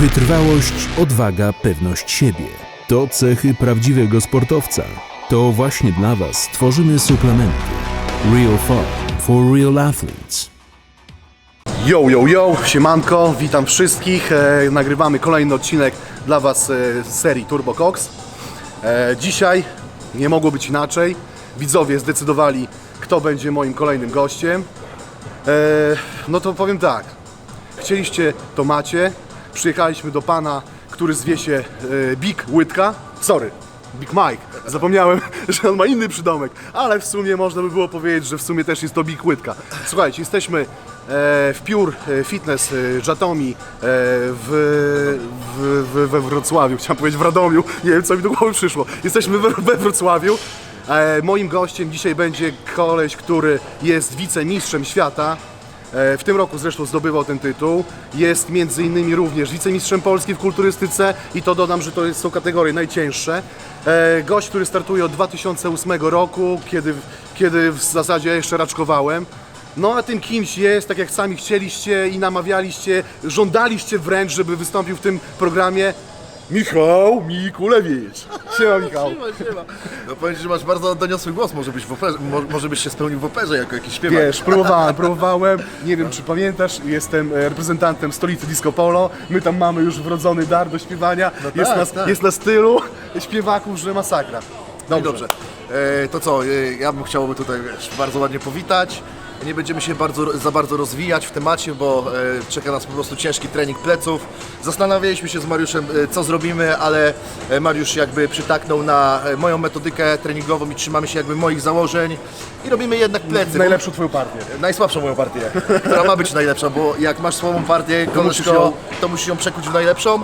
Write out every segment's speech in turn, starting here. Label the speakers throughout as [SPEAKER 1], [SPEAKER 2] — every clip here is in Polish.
[SPEAKER 1] Wytrwałość, odwaga, pewność siebie to cechy prawdziwego sportowca. To właśnie dla Was tworzymy suplementy Real Farm for Real Athletes.
[SPEAKER 2] Yo, yo, yo, siemanko, witam wszystkich. E, nagrywamy kolejny odcinek dla Was e, z serii Turbo Cox. E, dzisiaj nie mogło być inaczej. Widzowie zdecydowali, kto będzie moim kolejnym gościem. E, no to powiem tak. Chcieliście, to macie. Przyjechaliśmy do pana, który zwie się e, Big Łydka. Sorry, Big Mike. Zapomniałem, że on ma inny przydomek, ale w sumie można by było powiedzieć, że w sumie też jest to Big Łydka. Słuchajcie, jesteśmy e, w Pure e, Fitness e, Jatomi e, w, w, w, we Wrocławiu. Chciałem powiedzieć w Radomiu, nie wiem co mi do głowy przyszło. Jesteśmy we, we Wrocławiu. E, moim gościem dzisiaj będzie koleś, który jest wicemistrzem świata. E, W tym roku zresztą zdobywał ten tytuł. Jest między innymi również wicemistrzem Polski w kulturystyce i to dodam, że to są kategorie najcięższe. E, Gość, który startuje od 2008 roku, kiedy, kiedy w zasadzie jeszcze raczkowałem. No a tym kimś jest, tak jak sami chcieliście i namawialiście, żądaliście wręcz, żeby wystąpił w tym programie Michał Mikulewicz. Siema Michał.
[SPEAKER 3] No powiem ci, że masz bardzo doniosły głos, może byś, w operze, mo- może byś się spełnił w operze jako jakiś śpiewak.
[SPEAKER 2] Wiesz, próbowałem, próbowałem. Nie wiem, czy pamiętasz, jestem e, reprezentantem stolicy Disco Polo. My tam mamy już wrodzony dar do śpiewania. jest,
[SPEAKER 3] tak,
[SPEAKER 2] na,
[SPEAKER 3] tak.
[SPEAKER 2] jest na stylu śpiewaków, że masakra.
[SPEAKER 3] Dobrze. Dobrze. E, to co, e, ja bym chciał tutaj wiesz, bardzo ładnie powitać. Nie będziemy się bardzo, za bardzo rozwijać w temacie, bo e, czeka nas po prostu ciężki trening pleców. Zastanawialiśmy się z Mariuszem, e, co zrobimy, ale e, Mariusz jakby przytaknął na e, moją metodykę treningową i trzymamy się jakby moich założeń i robimy jednak plecy.
[SPEAKER 2] Najlepszą twoją partię.
[SPEAKER 3] Najsłabszą moją partię, która ma być najlepsza, bo jak masz słabą partię,
[SPEAKER 2] musisz
[SPEAKER 3] koleżko,
[SPEAKER 2] ją-
[SPEAKER 3] to musisz ją przekuć w najlepszą.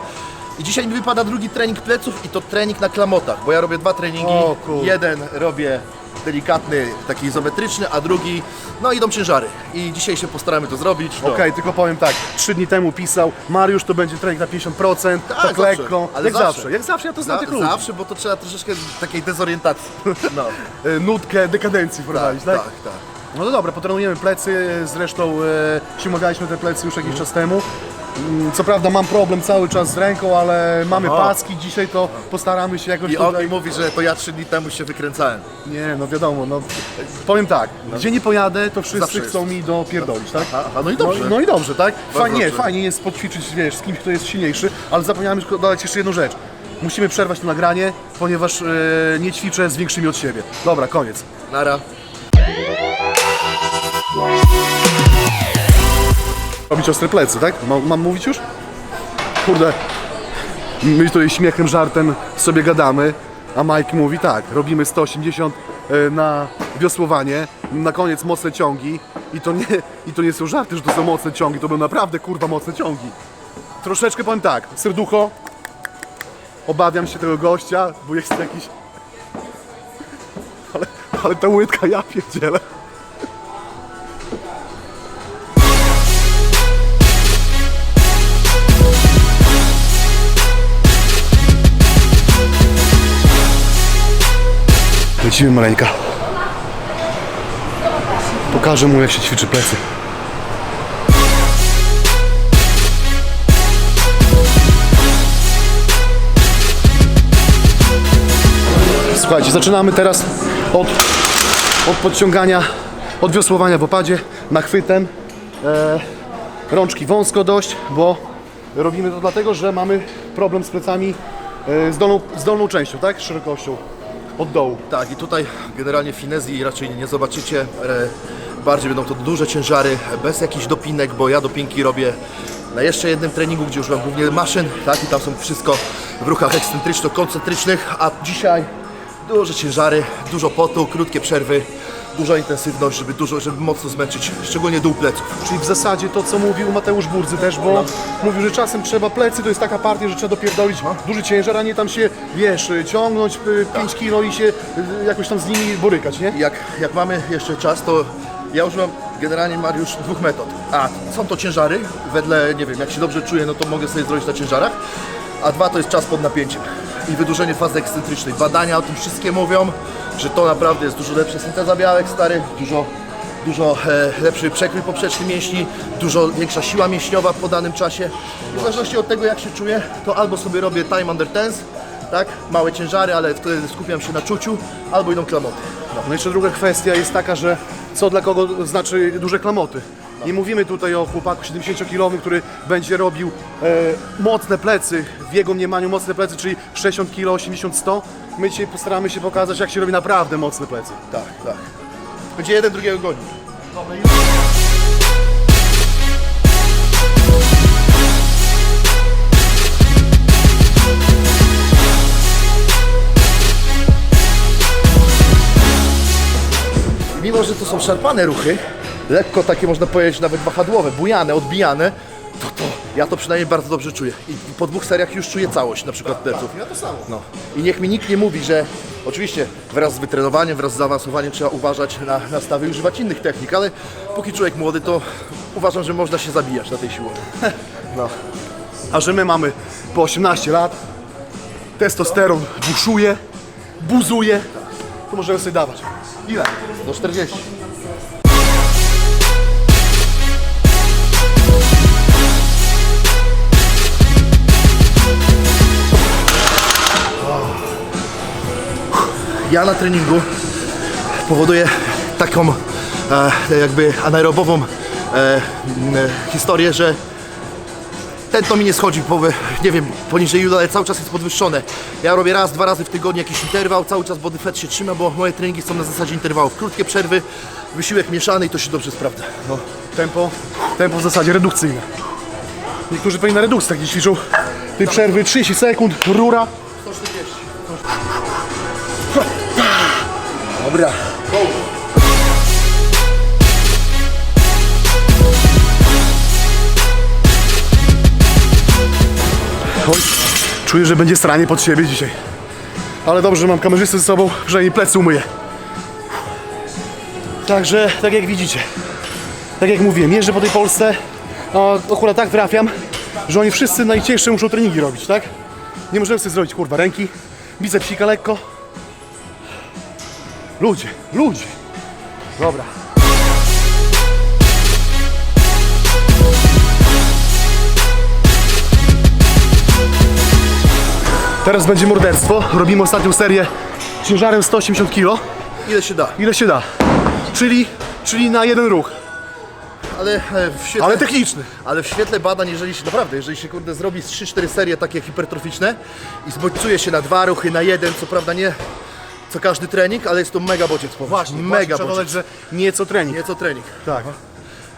[SPEAKER 3] I dzisiaj mi wypada drugi trening pleców i to trening na klamotach, bo ja robię dwa treningi.
[SPEAKER 2] O kur-
[SPEAKER 3] Jeden robię delikatny, taki izometryczny, a drugi, no idą ciężary. I dzisiaj się postaramy to zrobić. No.
[SPEAKER 2] Okej, tylko powiem tak, trzy dni temu pisał, Mariusz to będzie trening na 50%, tak,
[SPEAKER 3] zawsze,
[SPEAKER 2] lekko,
[SPEAKER 3] ale
[SPEAKER 2] jak zawsze.
[SPEAKER 3] zawsze.
[SPEAKER 2] jak zawsze, ja to znam
[SPEAKER 3] Za,
[SPEAKER 2] tych ludzi.
[SPEAKER 3] zawsze, bo to trzeba troszeczkę takiej dezorientacji. No,
[SPEAKER 2] E, Nutkę dekadencji wprowadzić, tak?
[SPEAKER 3] tak, tak.
[SPEAKER 2] No to dobra, potrenujemy plecy, zresztą e, ściągaliśmy te plecy już jakiś czas temu. Mm, Co prawda mam problem cały czas z ręką, ale mamy
[SPEAKER 3] Aha.
[SPEAKER 2] paski, dzisiaj to postaramy się jakoś
[SPEAKER 3] I on
[SPEAKER 2] tutaj...
[SPEAKER 3] mi mówi, że to ja trzy dni temu się wykręcałem.
[SPEAKER 2] Nie, no wiadomo, no powiem tak, gdzie nie pojadę, to wszyscy
[SPEAKER 3] Zawsze
[SPEAKER 2] chcą mi dopierdolić, tak?
[SPEAKER 3] Aha, aha, no i
[SPEAKER 2] No,
[SPEAKER 3] dobrze.
[SPEAKER 2] no i dobrze, tak? Fajnie,
[SPEAKER 3] dobrze.
[SPEAKER 2] fajnie jest poćwiczyć, wiesz, z kimś, kto jest silniejszy, ale zapomniałem dodać jeszcze jedną rzecz. Musimy przerwać to nagranie, ponieważ e, nie ćwiczę z większymi od siebie. Dobra, koniec.
[SPEAKER 3] Nara.
[SPEAKER 2] Robić ostre plecy, tak? Mam, mam mówić już? Kurde, my tutaj śmiechem, żartem sobie gadamy, a Mike mówi tak, robimy 180 e, na wiosłowanie, na koniec mocne ciągi i to nie, i to nie są żarty, że to są mocne ciągi, to będą naprawdę kurwa mocne ciągi. Troszeczkę powiem tak, serducho, obawiam się tego gościa, bo jest jakiś... Ale, ale ta łydka, ja pierdzielę. Lecimy maleńka. Pokażę mu jak się ćwiczy plecy. Słuchajcie, zaczynamy teraz od, od podciągania, od wiosłowania w opadzie nachwytem. E, rączki wąsko dość, bo robimy to dlatego, że mamy problem z plecami e, z, dolną, z dolną częścią, tak? Z szerokością od dołu.
[SPEAKER 3] Tak, i tutaj generalnie finezji raczej nie zobaczycie. E, Bardziej będą to duże ciężary, bez jakichś dopinek, bo ja dopinki robię na jeszcze jednym treningu, gdzie używam głównie maszyn, tak, i tam są wszystko w ruchach ekscentryczno-koncentrycznych, a dzisiaj duże ciężary, dużo potu, krótkie przerwy, duża intensywność, żeby, dużo, żeby mocno zmęczyć, szczególnie dół pleców.
[SPEAKER 2] Czyli w zasadzie to, co mówił Mateusz Burdzy też, bo mówił, że czasem trzeba plecy, to jest taka partia, że trzeba dopierdolić duży ciężar, a nie tam się, wiesz, ciągnąć 5 kilo i się y, jakoś tam z nimi borykać, nie?
[SPEAKER 3] Jak, jak mamy jeszcze czas, to ja używam generalnie Mariusz dwóch metod. A są to ciężary, wedle, nie wiem, jak się dobrze czuję, no to mogę sobie zrobić na ciężarach. A dwa to jest czas pod napięciem i wydłużenie fazy ekscentrycznej. Badania o tym wszystkie mówią, że to naprawdę jest dużo lepsze synteza białek, stary, dużo dużo e, lepszy przekrój poprzeczny mięśni, dużo większa siła mięśniowa po danym czasie. W zależności od tego jak się czuję, to albo sobie robię time under tense, tak, małe ciężary, ale wtedy skupiam się na czuciu, albo idą klamoty.
[SPEAKER 2] No jeszcze druga kwestia jest taka, że co dla kogo znaczy duże klamoty. Nie mówimy tutaj o chłopaku 70-kilowym, który będzie robił e, mocne plecy, w jego mniemaniu mocne plecy, czyli 60 kg, 80, 100. My dzisiaj postaramy się pokazać, jak się robi naprawdę mocne plecy.
[SPEAKER 3] Tak, tak. Będzie jeden drugiego gonić. Mimo, że to są szarpane ruchy, lekko takie można powiedzieć nawet wahadłowe, bujane, odbijane, to to ja to przynajmniej bardzo dobrze czuję. I po dwóch seriach już czuję całość na przykład pleców.
[SPEAKER 2] Ja to samo.
[SPEAKER 3] No. I niech mi nikt nie mówi, że oczywiście wraz z wytrenowaniem, wraz z zaawansowaniem trzeba uważać na, na stawy i używać innych technik, ale póki człowiek młody, to uważam, że można się zabijać na tej siłowni. No.
[SPEAKER 2] A że my mamy po 18 lat, testosteron buszuje, buzuje, to możemy sobie dawać. Ile?
[SPEAKER 3] Do 40. Ja na treningu powoduję taką e, jakby anaerobową e, e, historię, że tętno mi nie schodzi, po, nie wiem, poniżej juda, ale cały czas jest podwyższone. Ja robię raz, dwa razy w tygodniu jakiś interwał, cały czas body fat się trzyma, bo moje treningi są na zasadzie interwałów. Krótkie przerwy, wysiłek mieszany i to się dobrze sprawdza. No.
[SPEAKER 2] Tempo, tempo w zasadzie redukcyjne. Niektórzy pewnie na redukcji takie ćwiczą. Tej przerwy 30 sekund, rura.
[SPEAKER 3] 140.
[SPEAKER 2] Dobra. Oj, czuję, że będzie stranie pod siebie dzisiaj. Ale dobrze, że mam kamerzystę ze sobą, przynajmniej plecy umyję. Także, tak jak widzicie, tak jak mówiłem, jeżdżę po tej Polsce, a akurat tak trafiam, że oni wszyscy najcięższe muszą treningi robić, tak? Nie możemy sobie zrobić, kurwa, ręki, bicepsika lekko, Ludzie, ludzie. Dobra. Teraz będzie morderstwo. Robimy ostatnią serię ciężarem 180 kg.
[SPEAKER 3] Ile się da.
[SPEAKER 2] Ile się da? Czyli, czyli na jeden ruch,
[SPEAKER 3] Ale e, w świetle,
[SPEAKER 2] ale techniczny.
[SPEAKER 3] ale w świetle badań, jeżeli się naprawdę, jeżeli się kurde zrobi z 3-4 serie takie hipertroficzne i zbodźcuje się na dwa ruchy, na jeden, co prawda nie co każdy trening, ale jest to mega bodziec. powiem.
[SPEAKER 2] Właśnie,
[SPEAKER 3] mega
[SPEAKER 2] dodać,
[SPEAKER 3] bodziec.
[SPEAKER 2] że nieco trening.
[SPEAKER 3] Nie co trening,
[SPEAKER 2] Tak.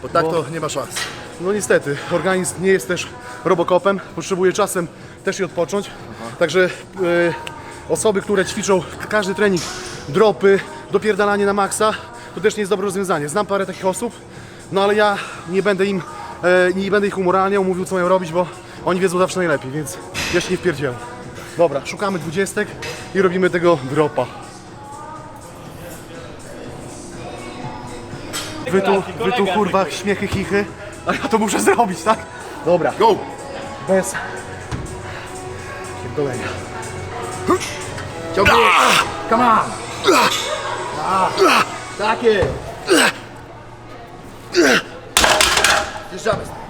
[SPEAKER 3] bo tak
[SPEAKER 2] Bo-
[SPEAKER 3] to nie ma szans.
[SPEAKER 2] No niestety, organizm nie jest też robokopem, potrzebuje czasem też i odpocząć. Także e, osoby, które ćwiczą każdy trening, dropy, dopierdalanie na maksa, to też nie jest dobre rozwiązanie. Znam parę takich osób, no ale ja nie będę im, e, nie będę ich umoralniał, mówił co mają robić, bo oni wiedzą zawsze najlepiej, więc ja się nie wpierdzielam. Dobra, szukamy dwudziestek i robimy tego dropa. Wy tu, wy tu kurwa śmiechy, chichy, a ja to muszę zrobić, tak? Dobra,
[SPEAKER 3] Go!
[SPEAKER 2] bez pierdolenia.
[SPEAKER 3] Ciągnij! Come on! Takie! Zjeżdżamy.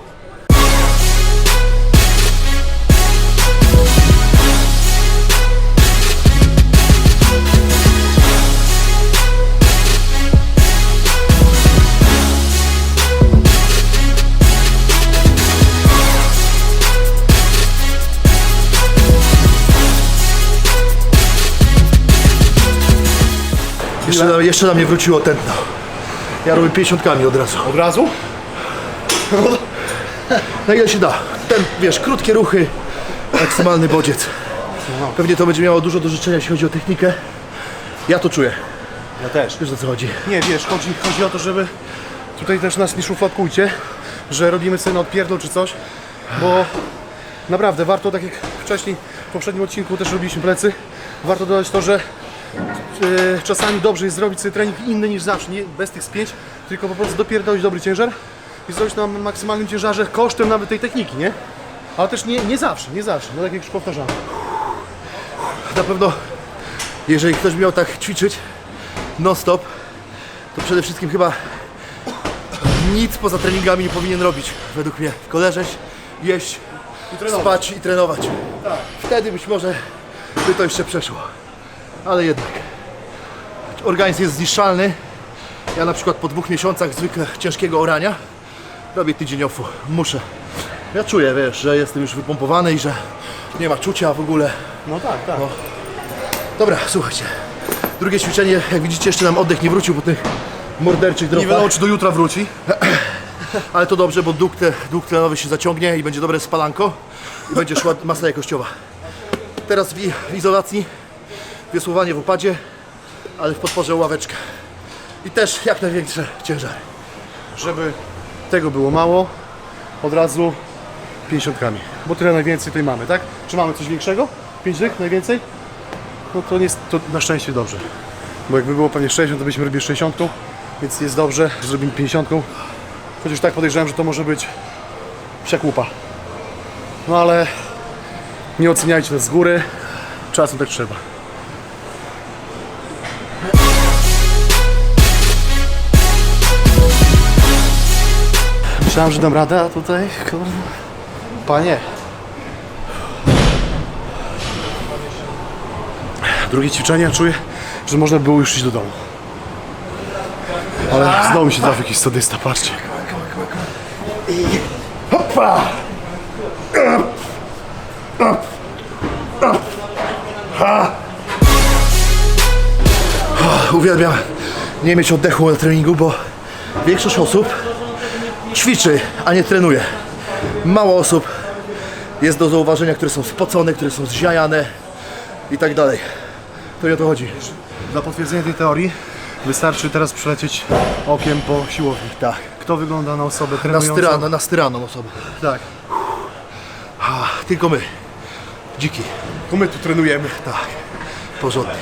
[SPEAKER 3] Jeszcze, na- jeszcze na mnie wróciło tętno. Ja robię 50 od razu.
[SPEAKER 2] Od razu?
[SPEAKER 3] Na ile się da. Ten, wiesz, krótkie ruchy, maksymalny bodziec. Pewnie to będzie miało dużo do życzenia, jeśli chodzi o technikę. Ja to czuję.
[SPEAKER 2] Ja też.
[SPEAKER 3] Wiesz o co chodzi.
[SPEAKER 2] Nie, wiesz, chodzi, chodzi o to, żeby tutaj też nas nie szufladkujcie, że robimy sobie na odpierdol czy coś, bo naprawdę warto, tak jak wcześniej w poprzednim odcinku też robiliśmy plecy, warto dodać to, że czasami dobrze jest zrobić sobie trening inny niż zawsze, nie bez tych spięć, tylko po prostu dopierdolić dobry ciężar i zrobić na maksymalnym ciężarze kosztem nawet tej techniki, nie? Ale też nie, nie zawsze, nie zawsze, no tak jak już powtarzamy.
[SPEAKER 3] Na pewno, jeżeli ktoś miał tak ćwiczyć non-stop, to przede wszystkim chyba nic poza treningami nie powinien robić, według mnie. Tylko leżeć, jeść, spać i trenować. Wtedy być może by to jeszcze przeszło. Ale jednak. Organizm jest zniszczalny. Ja na przykład po dwóch miesiącach zwykle ciężkiego orania robię tydzień offu. Muszę. Ja czuję, wiesz, że jestem już wypompowany i że nie ma czucia w ogóle.
[SPEAKER 2] No tak, tak.
[SPEAKER 3] Dobra, słuchajcie. Drugie ćwiczenie, jak widzicie, jeszcze nam oddech nie wrócił po tych morderczych
[SPEAKER 2] Nie
[SPEAKER 3] dropach.
[SPEAKER 2] wiadomo, czy do jutra wróci.
[SPEAKER 3] Ale to dobrze, bo dług, te, dług tlenowy się zaciągnie i będzie dobre spalanko i będzie szła masa jakościowa. Teraz w, w izolacji wiosłowanie w upadzie, ale w podporze ławeczkę. I też jak największe ciężary.
[SPEAKER 2] Żeby tego było mało, od razu 50 Bo tyle najwięcej tutaj mamy, tak? Czy mamy coś większego? 5 dych najwięcej? No to, nie jest, to na szczęście dobrze. Bo jakby było pewnie 60, to byśmy robili 60, więc jest dobrze, że zrobimy 50. Chociaż tak podejrzewam, że to może być psia kłupa. No ale nie oceniajcie nas z góry, czasem tak trzeba. Myślałem, że dam radę, a tutaj, kurde, panie. Drugie ćwiczenie, czuję, że można było już iść do domu. Ale znowu mi się trafił jakiś sadysta, patrzcie.
[SPEAKER 3] Hopa! Uwielbiam nie mieć oddechu na treningu, bo większość osób ćwiczy, a nie trenuje. Mało osób jest do zauważenia, które są spocone, które są zziajane i tak dalej. To nie o to chodzi.
[SPEAKER 2] Dla potwierdzenia tej teorii wystarczy teraz przelecieć okiem po siłowni.
[SPEAKER 3] Tak.
[SPEAKER 2] Kto wygląda na osobę
[SPEAKER 3] Na,
[SPEAKER 2] trenującą?
[SPEAKER 3] styrano, na styraną osobę.
[SPEAKER 2] Tak.
[SPEAKER 3] Tylko my. Dziki.
[SPEAKER 2] To my tu trenujemy.
[SPEAKER 3] Tak, porządnie.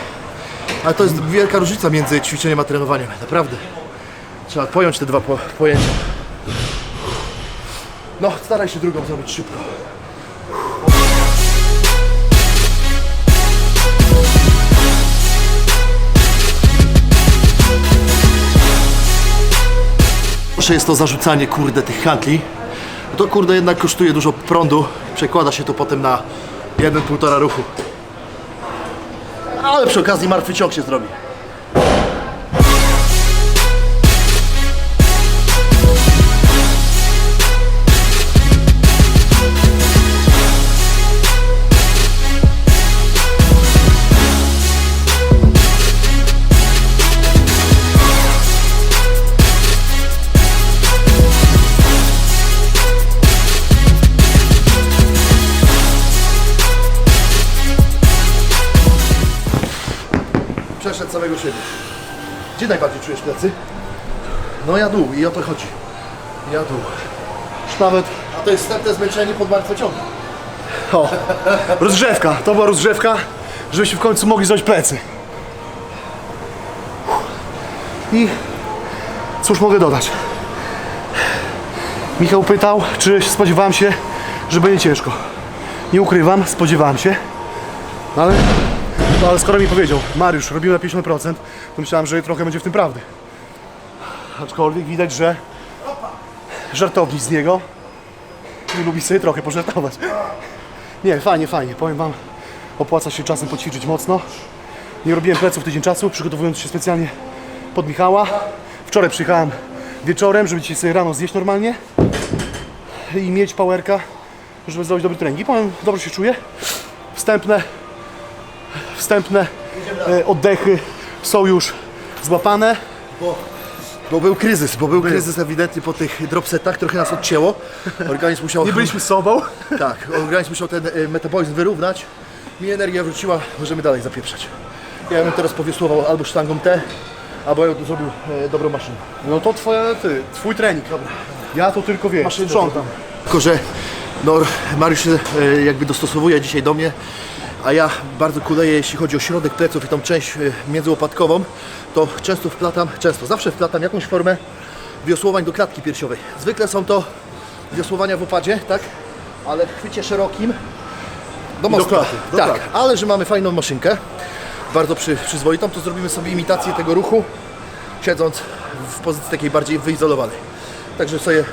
[SPEAKER 3] Ale to jest wielka różnica między ćwiczeniem a trenowaniem, naprawdę. Trzeba pojąć te dwa po pojęcia. No, staraj się drugą zrobić szybko. Proszę jest to zarzucanie, kurde, tych handli. To kurde jednak kosztuje dużo prądu. Przekłada się to potem na 1,5 ruchu. Ale przy okazji martwy ciąg się zrobi. Samego siebie. Gdzie najbardziej czujesz plecy? No ja dół i o to chodzi. Ja dół.
[SPEAKER 2] Już nawet
[SPEAKER 3] A to jest wstępne zmęczenie pod martwe ciągi.
[SPEAKER 2] O, rozgrzewka. To była rozgrzewka, żebyśmy w końcu mogli zdjąć plecy. I cóż mogę dodać? Michał pytał, czy spodziewałem się, że będzie ciężko. Nie ukrywam, spodziewałem się. Ale, no ale skoro mi powiedział, Mariusz, robimy na 50%, to myślałem, że trochę będzie w tym prawdy. Aczkolwiek widać, że żartownik z niego i lubi sobie trochę pożartować. Nie, fajnie, fajnie. Powiem Wam, opłaca się czasem poćwiczyć mocno. Nie robiłem pleców tydzień czasu, przygotowując się specjalnie pod Michała. Wczoraj przyjechałem wieczorem, żeby dzisiaj sobie rano zjeść normalnie i mieć powerka, żeby zrobić dobry trening. I powiem, dobrze się czuję. Wstępne, wstępne e, oddechy są już złapane.
[SPEAKER 3] Bo, bo był kryzys, bo był kryzys ewidentnie po tych dropsetach, trochę nas odcięło. Organizm musiał...
[SPEAKER 2] Nie byliśmy sobą.
[SPEAKER 3] Tak, organizm musiał ten e, metabolizm wyrównać. Mi energia wróciła, możemy dalej zapieprzać. Ja bym teraz powiosłował albo sztangą T, albo ja tu zrobił e, dobrą maszynę.
[SPEAKER 2] No to twoja, ty, twój trening. Ja to tylko wiesz,
[SPEAKER 3] Maszynę
[SPEAKER 2] sprzątam.
[SPEAKER 3] Tylko, że no, Mariusz się e, jakby dostosowuje dzisiaj do mnie, a ja bardzo kuleję, jeśli chodzi o środek pleców i tą część e, międzyłopatkową, to często wplatam, często, zawsze wplatam jakąś formę wiosłowań do klatki piersiowej. Zwykle są to wiosłowania w opadzie, tak? Ale w chwycie szerokim do mostu.
[SPEAKER 2] klaty, do
[SPEAKER 3] tak,
[SPEAKER 2] klaty.
[SPEAKER 3] ale że mamy fajną maszynkę, bardzo przy, przyzwoitą, to zrobimy sobie imitację tego ruchu, siedząc w pozycji takiej bardziej wyizolowanej. Także sobie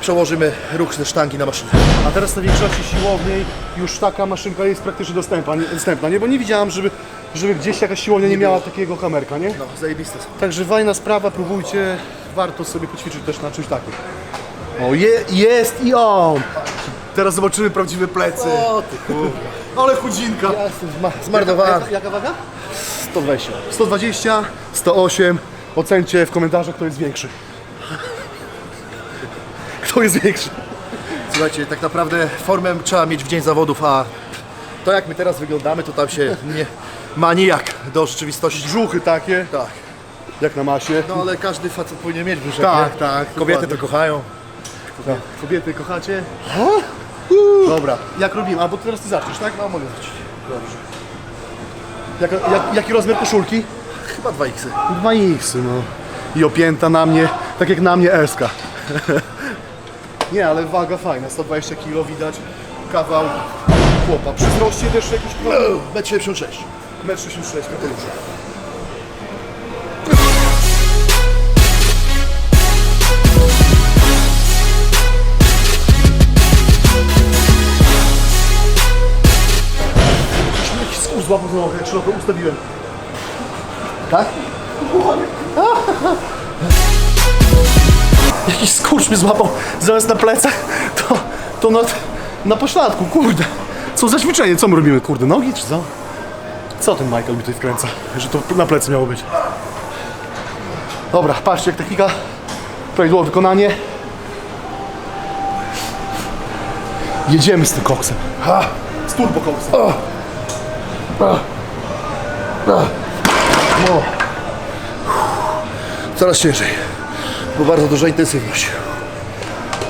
[SPEAKER 3] przełożymy ruch ze sztangi na maszynę.
[SPEAKER 2] A teraz na większości siłowni już taka maszynka jest praktycznie dostępna, nie, dostępna, nie? Bo nie widziałem, żeby, żeby gdzieś jakaś siłownia nie miała takiego kamerka, nie?
[SPEAKER 3] No, zajebiste są.
[SPEAKER 2] Także fajna sprawa, próbujcie, warto sobie poćwiczyć też na czymś takim. O, je, jest i on! Teraz zobaczymy prawdziwe plecy.
[SPEAKER 3] O ty kurde.
[SPEAKER 2] Ale chudzinka.
[SPEAKER 3] Ja jestem zma- zmarnowany.
[SPEAKER 2] Jaka, jaka waga?
[SPEAKER 3] 120.
[SPEAKER 2] 120, 108. Ocencie w komentarzach, kto jest większy. Kto jest większy?
[SPEAKER 3] Słuchajcie, tak naprawdę formę trzeba mieć w dzień zawodów, a to jak my teraz wyglądamy, to tam się nie ma nijak do rzeczywistości.
[SPEAKER 2] Brzuchy takie,
[SPEAKER 3] Tak.
[SPEAKER 2] jak na masie.
[SPEAKER 3] No ale każdy facet powinien mieć brzuszek,
[SPEAKER 2] Tak,
[SPEAKER 3] nie?
[SPEAKER 2] tak,
[SPEAKER 3] Kobiety
[SPEAKER 2] dokładnie.
[SPEAKER 3] to kochają.
[SPEAKER 2] Kobiety kochacie? Dobra, jak robimy? A bo teraz ty zaczniesz, tak?
[SPEAKER 3] No mogę zacząć.
[SPEAKER 2] Dobrze. Jak, jak, jaki rozmiar koszulki?
[SPEAKER 3] Chyba 2 x
[SPEAKER 2] 2 x no. I opięta na mnie, tak jak na mnie Eska. Nie, ale waga fajna, 120 kg widać, kawał chłopa. Przy wzroście też jakiś problem?
[SPEAKER 3] 1,76 m.
[SPEAKER 2] 1,66 m. Jakiś skór złapał nogę, szeroko ustawiłem.
[SPEAKER 3] Tak?
[SPEAKER 2] Jakiś skurcz mnie złapał zamiast na plecach, to, to na, na pośladku, kurde. Co za ćwiczenie, co my robimy, kurde, nogi czy co? Co ten Michael mi tutaj wkręca, że to na plecy miało być? Dobra, patrzcie jak technika, prawidłowe wykonanie. Jedziemy z tym koksem. Ha, z turbo koksem.
[SPEAKER 3] Coraz ciężej, bo bardzo duża intensywność.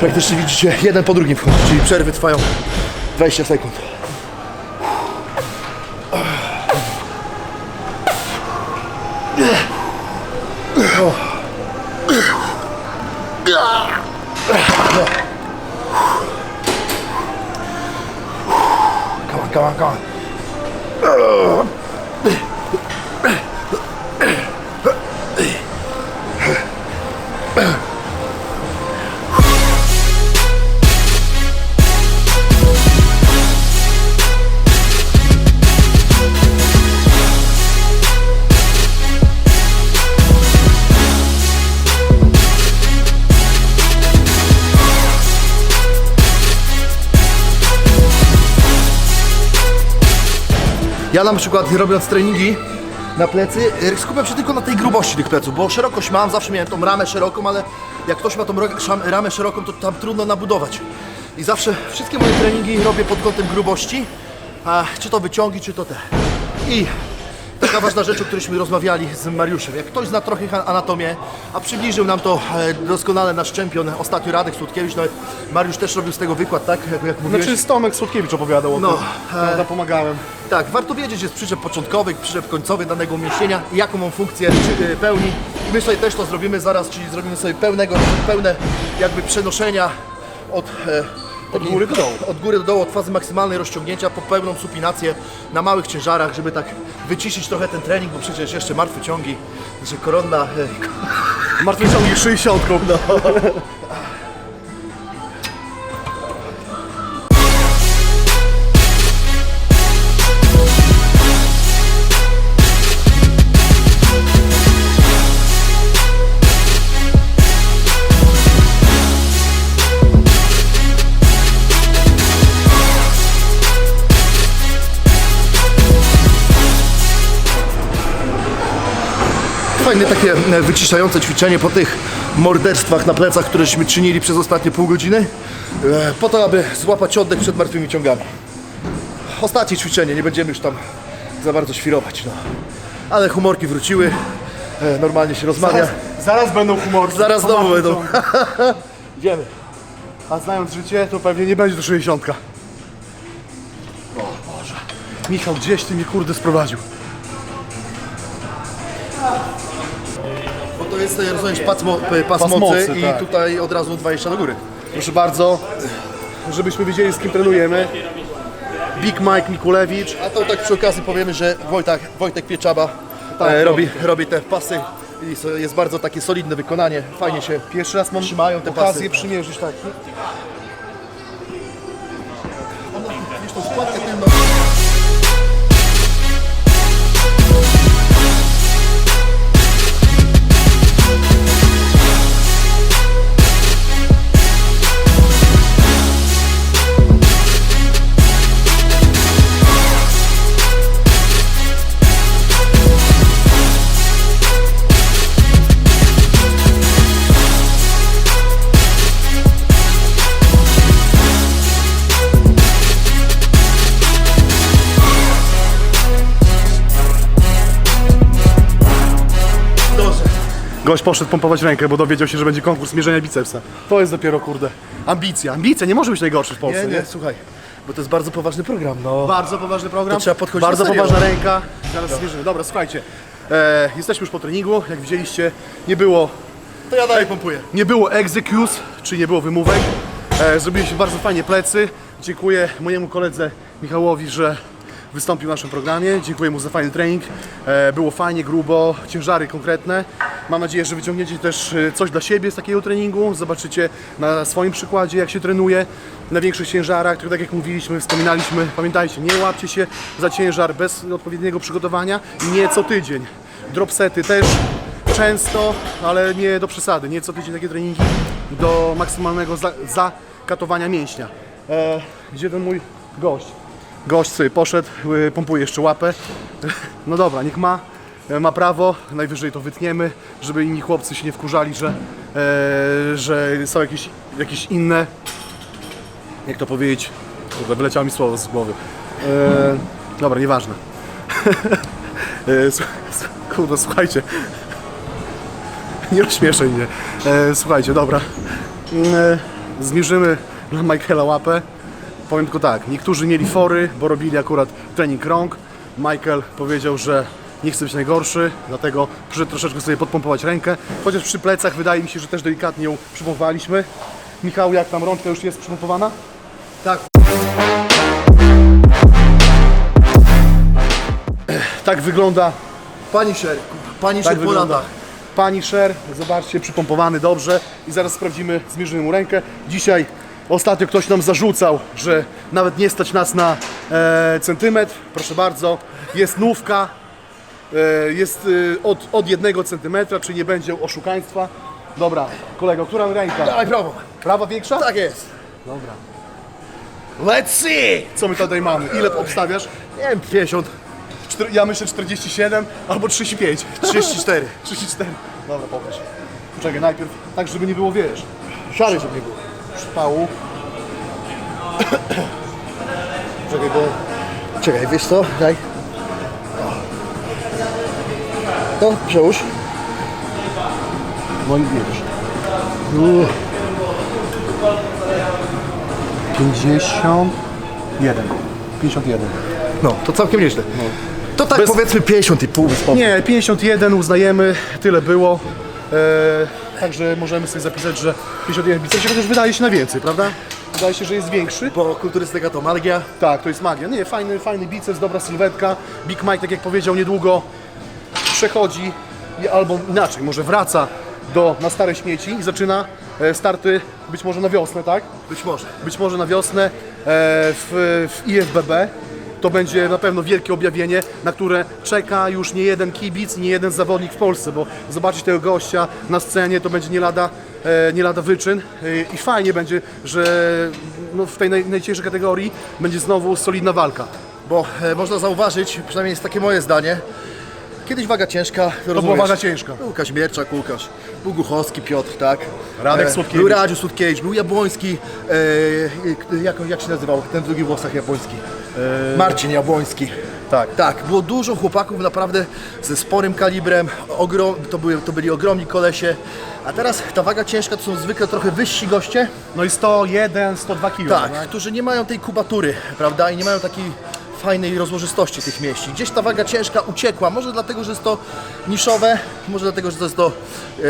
[SPEAKER 3] Praktycznie widzicie, jeden po drugim wchodzi, czyli przerwy trwają 20 sekund. Ja na przykład robiąc treningi na plecy, y, skupiam się tylko na tej grubości tych pleców, bo szerokość mam, zawsze miałem tą ramę szeroką, ale jak ktoś ma tą ramę szeroką, to tam trudno nabudować. I zawsze wszystkie moje treningi robię pod kątem grubości, a, czy to wyciągi, czy to te. I taka ważna rzecz, o którejśmy rozmawiali z Mariuszem. Jak ktoś zna trochę anatomię, a przybliżył nam to e, doskonale nasz czempion, ostatnio Radek Słodkiewicz, nawet Mariusz też robił z tego wykład, tak? Jak, jak mówiłeś.
[SPEAKER 2] Znaczy Stomek Słodkiewicz opowiadał o
[SPEAKER 3] No,
[SPEAKER 2] tym,
[SPEAKER 3] e-
[SPEAKER 2] pomagałem.
[SPEAKER 3] Tak, warto wiedzieć, jest przyczep początkowy, przyczep końcowy danego umięśnienia i jaką on funkcję y, pełni. My sobie też to zrobimy zaraz, czyli zrobimy sobie pełnego, pełne jakby przenoszenia od, takiej-
[SPEAKER 2] góry do dołu.
[SPEAKER 3] Od góry do dołu, od fazy maksymalnej rozciągnięcia po pełną supinację na małych ciężarach, żeby tak wyciszyć trochę ten trening, bo przecież jeszcze martwe ciągi, że koronna, e,
[SPEAKER 2] Martwy ciągnik 60. No.
[SPEAKER 3] Fajne takie e, wyciszające ćwiczenie po tych morderstwach na plecach, któreśmy czynili przez ostatnie pół godziny, e, po to, aby złapać oddech przed martwymi ciągami. Ostatnie ćwiczenie, nie będziemy już tam za bardzo świrować, no. Ale humorki wróciły, e, normalnie się rozmawia.
[SPEAKER 2] Zaraz, zaraz będą humory.
[SPEAKER 3] Zaraz znowu będą. Idziemy.
[SPEAKER 2] A znając życie, to pewnie nie będzie to 60. O Boże. Michał, gdzieś ty mnie kurde sprowadził.
[SPEAKER 3] Jest, rozumiesz, pas, mo, pas,
[SPEAKER 2] Pas
[SPEAKER 3] mocy,
[SPEAKER 2] mocy,
[SPEAKER 3] i
[SPEAKER 2] tak.
[SPEAKER 3] tutaj od razu 20 do góry.
[SPEAKER 2] Proszę bardzo, żebyśmy wiedzieli z kim trenujemy. Big Mike Mikulewicz.
[SPEAKER 3] A to tak przy okazji powiemy, że Wojtek, Wojtek Pieczaba
[SPEAKER 2] Tak,
[SPEAKER 3] e, robi,
[SPEAKER 2] robi.
[SPEAKER 3] te pasy i jest bardzo takie solidne wykonanie, fajnie się
[SPEAKER 2] Pierwszy raz mam
[SPEAKER 3] Trzymają te
[SPEAKER 2] okazję
[SPEAKER 3] pasy.
[SPEAKER 2] przymierzyć tak.
[SPEAKER 3] Wiesz, składkę
[SPEAKER 2] Gość poszedł pompować rękę, bo dowiedział się, że będzie konkurs mierzenia bicepsa. To jest dopiero, kurde, ambicja. Ambicja nie może być najgorszy w Polsce,
[SPEAKER 3] Nie,
[SPEAKER 2] nie?
[SPEAKER 3] słuchaj, bo to jest bardzo poważny program, no.
[SPEAKER 2] Bardzo poważny program.
[SPEAKER 3] To trzeba podchodzić
[SPEAKER 2] Bardzo
[SPEAKER 3] serio.
[SPEAKER 2] poważna ręka. Zaraz zmierzymy. Dobra, słuchajcie. E, jesteśmy już po treningu. Jak widzieliście, nie było,
[SPEAKER 3] To ja dalej pompuję.
[SPEAKER 2] nie było execuse, czyli nie było wymówek. E, zrobiliśmy bardzo fajnie plecy. Dziękuję mojemu koledze Michałowi, że wystąpił w naszym programie. Dziękuję mu za fajny trening. E, było fajnie, grubo, ciężary konkretne. Mam nadzieję, że wyciągniecie też e, coś dla siebie z takiego treningu. Zobaczycie na swoim przykładzie, jak się trenuje na większych ciężarach, które tak jak mówiliśmy, wspominaliśmy. Pamiętajcie, nie łapcie się za ciężar bez odpowiedniego przygotowania i nie co tydzień. Dropsety też często, ale nie do przesady. Nie co tydzień takie treningi do maksymalnego za- zakatowania mięśnia. E, gdzie ten mój gość? Gość sobie poszedł, y, pompuje jeszcze łapę. No dobra, niech ma. E, Ma prawo, najwyżej to wytniemy, żeby inni chłopcy się nie wkurzali, że, e, że są jakieś, jakieś inne, jak to powiedzieć, kurde, wyleciało mi słowo z głowy. E, dobra, nieważne. e, kurde, słuchajcie, nie rozśmieszaj mnie. E, słuchajcie, dobra. Mm, E, zmierzymy na Michaela łapę. Powiem tylko tak, niektórzy mieli fory, bo robili akurat trening rąk. Michael powiedział, że nie chce być najgorszy, dlatego przyszedł troszeczkę sobie podpompować rękę. Chociaż przy plecach wydaje mi się, że też delikatnie ją przypompowaliśmy. Michał, jak tam rączka już jest przypompowana?
[SPEAKER 3] Tak.
[SPEAKER 2] Tak wygląda
[SPEAKER 3] Pani Sher, pani
[SPEAKER 2] Tak
[SPEAKER 3] Sher po latach.
[SPEAKER 2] pani Sher, zobaczcie, przypompowany dobrze i zaraz sprawdzimy, zmierzymy mu rękę. Dzisiaj ostatnio ktoś nam zarzucał, że nawet nie stać nas na e, centymetr. Proszę bardzo, jest nówka, e, jest e, od, od jednego centymetra, czyli nie będzie oszukaństwa. Dobra, kolego, która ręka?
[SPEAKER 3] Dawaj prawo.
[SPEAKER 2] Prawa większa?
[SPEAKER 3] Tak jest.
[SPEAKER 2] Dobra.
[SPEAKER 3] Let's see!
[SPEAKER 2] Co my tutaj mamy? Ile obstawiasz?
[SPEAKER 3] Nie wiem, 50,
[SPEAKER 2] Czter- ja myślę 47 albo 35.
[SPEAKER 3] 34.
[SPEAKER 2] 34. Dobra, pokaż. Poczekaj, najpierw tak, żeby nie było, wiesz,
[SPEAKER 3] Szary, żeby nie było.
[SPEAKER 2] Przypału.
[SPEAKER 3] Czekaj, bo... Czekaj, wiesz co? Daj. No, przełóż.
[SPEAKER 2] No i wiesz. 51. 51.
[SPEAKER 3] No, to całkiem nieźle. To tak
[SPEAKER 2] Bez-
[SPEAKER 3] powiedzmy 50 i pół.
[SPEAKER 2] Nie, 51 uznajemy, tyle było. E, także możemy sobie zapisać, że 51 bicepsie, chociaż wydaje się na więcej, prawda? Wydaje się, że jest większy.
[SPEAKER 3] Bo kulturystyka to magia.
[SPEAKER 2] Tak, to jest magia. Nie, fajny, fajny biceps, dobra sylwetka. Big Mike, tak jak powiedział, niedługo przechodzi, albo inaczej, może wraca do, na stare śmieci i zaczyna e, starty być może na wiosnę, tak?
[SPEAKER 3] Być może.
[SPEAKER 2] Być może na wiosnę e, w, w IFBB. To będzie na pewno wielkie objawienie, na które czeka już nie jeden kibic, nie jeden zawodnik w Polsce, bo zobaczyć tego gościa na scenie to będzie nie lada, e, nie lada wyczyn e, i fajnie będzie, że no, w tej naj, najcięższej kategorii będzie znowu solidna walka.
[SPEAKER 3] Bo e, można zauważyć, przynajmniej jest takie moje zdanie, kiedyś waga ciężka, to,
[SPEAKER 2] była waga ciężka.
[SPEAKER 3] Był Kaźmierczak, Łukasz, był Guchowski, Piotr, tak?
[SPEAKER 2] Radek Słodkiewicz.
[SPEAKER 3] Był Radziu Słodkiewicz, był Jabłoński, e, jak, jak się nazywał ten drugi włosach Jabłoński? Marcin Jabłoński.
[SPEAKER 2] Tak.
[SPEAKER 3] Tak, było dużo chłopaków naprawdę ze sporym kalibrem, ogrom, to, były, to byli ogromni kolesie, a teraz ta waga ciężka to są zwykle trochę wyżsi goście,
[SPEAKER 2] No i 101, 102 kg.
[SPEAKER 3] tak, którzy nie mają tej kubatury, prawda, i nie mają takiej fajnej rozłożystości tych mięśni. Gdzieś ta waga ciężka uciekła, może dlatego, że jest to niszowe, może dlatego, że to jest to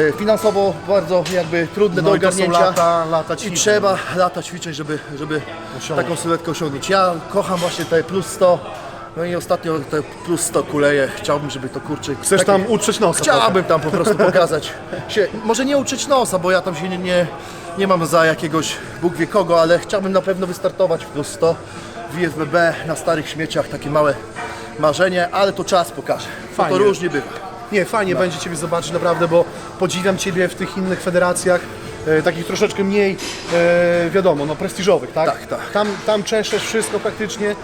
[SPEAKER 3] e, finansowo bardzo jakby trudne do
[SPEAKER 2] No i to są
[SPEAKER 3] ogarnięcia.
[SPEAKER 2] lata, lata
[SPEAKER 3] I
[SPEAKER 2] ćwiczeń.
[SPEAKER 3] trzeba lata ćwiczeń, żeby, żeby
[SPEAKER 2] Osiągnąć.
[SPEAKER 3] taką sylwetkę osiągnąć. Ja kocham właśnie te plus 100, No i ostatnio te plus 100 kuleje, chciałbym, żeby to kurczę...
[SPEAKER 2] Chcesz tam utrzeć nosa
[SPEAKER 3] Chciałbym tam po prostu pokazać się, może nie uczyć nosa, bo ja tam się nie, nie, nie mam za jakiegoś Bóg wie kogo, ale chciałbym na pewno wystartować w plus 100 w IFBB na starych śmieciach, takie małe marzenie, ale to czas pokaże. Bo to
[SPEAKER 2] Fajnie.
[SPEAKER 3] różnie bywa.
[SPEAKER 2] Nie, fajnie będzie Ciebie zobaczyć naprawdę, bo podziwiam Ciebie w tych innych federacjach, e, takich troszeczkę mniej, e, wiadomo, no prestiżowych, tak?
[SPEAKER 3] Tak, tak.
[SPEAKER 2] Tam, tam czeszesz wszystko praktycznie.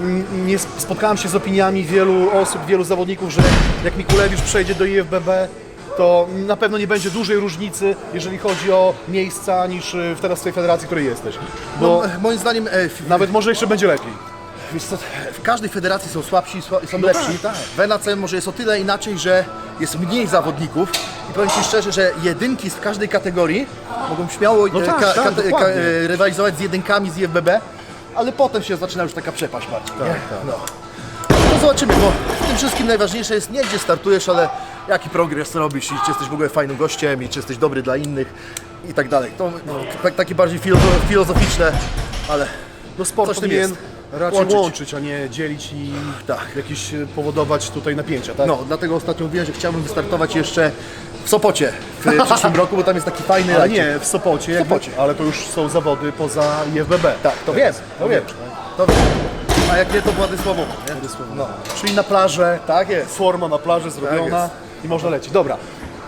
[SPEAKER 2] Mm, Nie sp- spotkałem się z opiniami wielu osób, wielu zawodników, że jak Mikulewicz przejdzie do IFBB, to na pewno nie będzie dużej różnicy, jeżeli chodzi o miejsca, niż e, w teraz w tej federacji, w której jesteś. Bo
[SPEAKER 3] No, moim zdaniem e, w,
[SPEAKER 2] nawet może jeszcze będzie lepiej.
[SPEAKER 3] Wiesz co, w każdej federacji są słabsi i sła- są
[SPEAKER 2] No
[SPEAKER 3] lepsi.
[SPEAKER 2] tak, tak.
[SPEAKER 3] W NAC może jest o tyle inaczej, że jest mniej zawodników i powiem Ci szczerze, że jedynki z każdej kategorii mogą śmiało
[SPEAKER 2] No
[SPEAKER 3] e,
[SPEAKER 2] tak, tak,
[SPEAKER 3] kate-
[SPEAKER 2] dokładnie.
[SPEAKER 3] e, rywalizować z jedynkami z IFBB, ale potem się zaczyna już taka przepaść bardziej.
[SPEAKER 2] Tak,
[SPEAKER 3] nie? No. no zobaczymy, bo w tym wszystkim najważniejsze jest nie gdzie startujesz, ale jaki progres robisz i czy jesteś w ogóle fajnym gościem i czy jesteś dobry dla innych i tak dalej. To tak, takie bardziej filozo- filozoficzne, ale
[SPEAKER 2] No sport
[SPEAKER 3] Coś w tym
[SPEAKER 2] powinien
[SPEAKER 3] jest.
[SPEAKER 2] raczej
[SPEAKER 3] Łączyć.
[SPEAKER 2] łączyć. a nie dzielić i
[SPEAKER 3] Tak.
[SPEAKER 2] jakieś e, powodować tutaj napięcia, tak?
[SPEAKER 3] No, dlatego ostatnio mówiłem, że chciałbym wystartować jeszcze w Sopocie w przyszłym roku, bo tam jest taki fajny
[SPEAKER 2] Ale
[SPEAKER 3] rajcik.
[SPEAKER 2] nie, w Sopocie, jakby,
[SPEAKER 3] Sopocie.
[SPEAKER 2] ale to już są zawody poza IFBB.
[SPEAKER 3] Tak, to wiem, to wiem. To wiem. A jak nie, to Władysławowo, nie? No.
[SPEAKER 2] Czyli na plażę,
[SPEAKER 3] Tak jest.
[SPEAKER 2] forma na plaży zrobiona
[SPEAKER 3] jest.
[SPEAKER 2] I można lecieć. Dobra,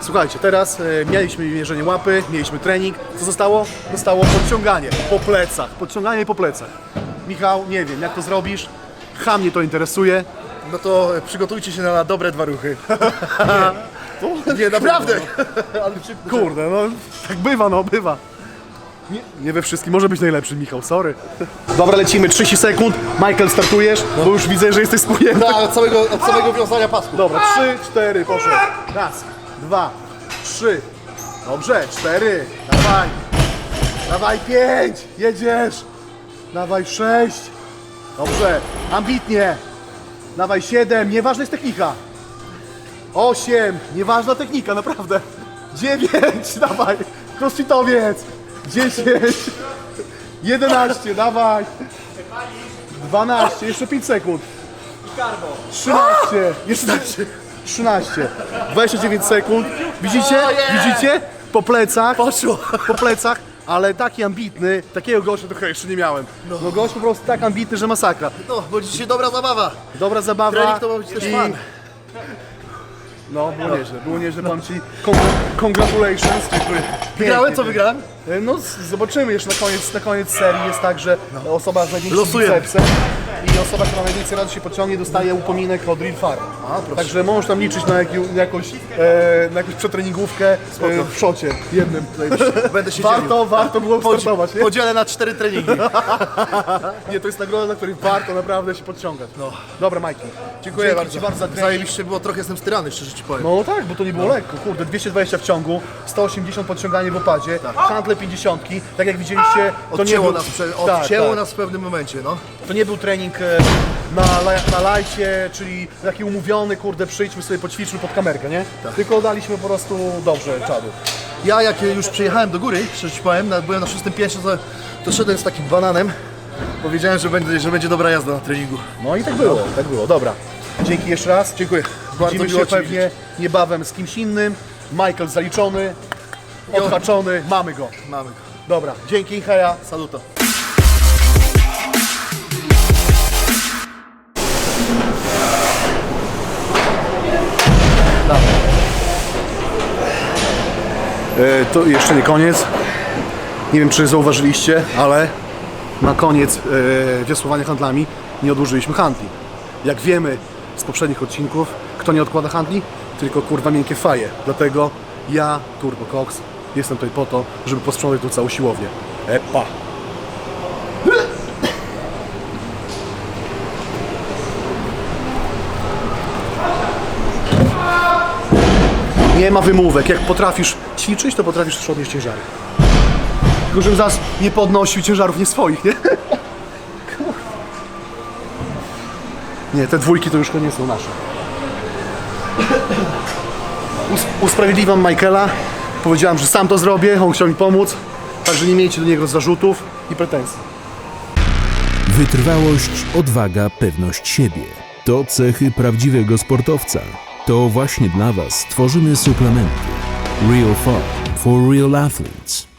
[SPEAKER 2] słuchajcie, teraz e, mieliśmy mierzenie łapy, mieliśmy trening. Co zostało? Zostało podciąganie po plecach. Podciąganie po plecach. Michał, nie wiem, jak to zrobisz? Ha mnie to interesuje.
[SPEAKER 3] No to przygotujcie się na dobre dwa ruchy. nie, nie naprawdę. Ale szybko.
[SPEAKER 2] Kurde, no tak bywa, no bywa. Nie, nie we wszystkim, może być najlepszy Michał, sorry. Dobra, lecimy, 30 sekund. Michael, startujesz, bo już widzę, że jesteś spójnięty.
[SPEAKER 3] Tak, od samego, od samego wiązania pasku.
[SPEAKER 2] Dobra, trzy, cztery, poszło. Raz, dwa, trzy. Dobrze, cztery. Dawaj. Dawaj, pięć. Jedziesz. Dawaj, sześć. Dobrze, ambitnie. Dawaj, siedem. Nieważna jest technika. Osiem. Nieważna technika, naprawdę. Dziewięć. Dawaj. Crossfitowiec. Dziesięć. Jedenaście. Dawaj. Dwanaście. Jeszcze pięć sekund. 13, jeszcze 13, 29 sekund. Widzicie? Widzicie? Po plecach.
[SPEAKER 3] Poszło.
[SPEAKER 2] Po plecach, ale taki ambitny, takiego gościa trochę jeszcze nie miałem. No gość po prostu tak ambitny, że masakra.
[SPEAKER 3] No, bo dzisiaj dobra zabawa.
[SPEAKER 2] Dobra zabawa.
[SPEAKER 3] Trening to ma być też
[SPEAKER 2] i-
[SPEAKER 3] fan.
[SPEAKER 2] No, było nieźle, było nieźle, powiem Ci. Congr- Congratulations.
[SPEAKER 3] Wygrałem? Co wygrałem?
[SPEAKER 2] E, No z- zobaczymy jeszcze na koniec, na koniec serii jest tak, że osoba z największym
[SPEAKER 3] Losujemy.
[SPEAKER 2] bicepsem i osoba, która najwięcej razy się pociągnie dostaje upominek od Real Farm. Także możesz tam liczyć na, jaki, na, jakąś, e, na jakąś przetreningówkę e, w szocie jednym.
[SPEAKER 3] Będę się
[SPEAKER 2] Warto,
[SPEAKER 3] dzielił.
[SPEAKER 2] warto było startować, nie?
[SPEAKER 3] Podzielę na cztery treningi.
[SPEAKER 2] Nie, to jest nagroda, na której warto naprawdę się podciągać. No. Dobra, Majki.
[SPEAKER 3] Dziękuję
[SPEAKER 2] Dzięki
[SPEAKER 3] bardzo.
[SPEAKER 2] Ci bardzo za trening.
[SPEAKER 3] Zajebiście było, trochę jestem styrany, szczerze Ci powiem.
[SPEAKER 2] No tak, bo to nie było lekko, kurde, 220 w ciągu, 180 podciąganie w opadzie, handle 50, tak jak widzieliście, to nie
[SPEAKER 3] Odcięło,
[SPEAKER 2] był...
[SPEAKER 3] nas, prze,
[SPEAKER 2] Tak,
[SPEAKER 3] odcięło
[SPEAKER 2] tak.
[SPEAKER 3] nas w pewnym momencie, no.
[SPEAKER 2] To nie był trening e, na, la- na lajcie, czyli taki umówiony, kurde, przyjdźmy sobie, poćwiczmy pod kamerkę, nie? Tylko daliśmy po prostu dobrze czadu.
[SPEAKER 3] Ja jak już przyjechałem do góry, szczerze Ci powiem, byłem na szóstym piętrze, to, to szedłem z takim bananem. Powiedziałem, że będzie, że będzie dobra jazda na treningu.
[SPEAKER 2] No i tak było, tak było, dobra. Dzięki jeszcze raz.
[SPEAKER 3] Dziękuję. Bardzo
[SPEAKER 2] Widzimy
[SPEAKER 3] miło
[SPEAKER 2] się pewnie niebawem z kimś innym. Michael zaliczony, odhaczony, mamy go.
[SPEAKER 3] Mamy go.
[SPEAKER 2] Dobra, dzięki, heja.
[SPEAKER 3] Saluto.
[SPEAKER 2] E, To jeszcze nie koniec. Nie wiem, czy zauważyliście, ale na koniec e, wiosłowania handlami nie odłożyliśmy handli. Jak wiemy z poprzednich odcinków, kto nie odkłada handli? Tylko kurwa miękkie faje. Dlatego ja, Turbo Cox, jestem tutaj po to, żeby posprzątać tą całą siłownię. Epa! Nie ma wymówek. Jak potrafisz ćwiczyć, to potrafisz też odnieść ciężary. Tylko żebym zaraz nie podnosił ciężarów nie swoich, nie? Nie, te dwójki to już nie są nasze. Us- usprawiedliwiam Michaela. Powiedziałem, że sam to zrobię, on chciał mi pomóc. Także nie miejcie do niego zarzutów i pretensji.
[SPEAKER 1] Wytrwałość, odwaga, pewność siebie. To cechy prawdziwego sportowca. To właśnie dla Was tworzymy suplementy. Real Farm for Real Athletes.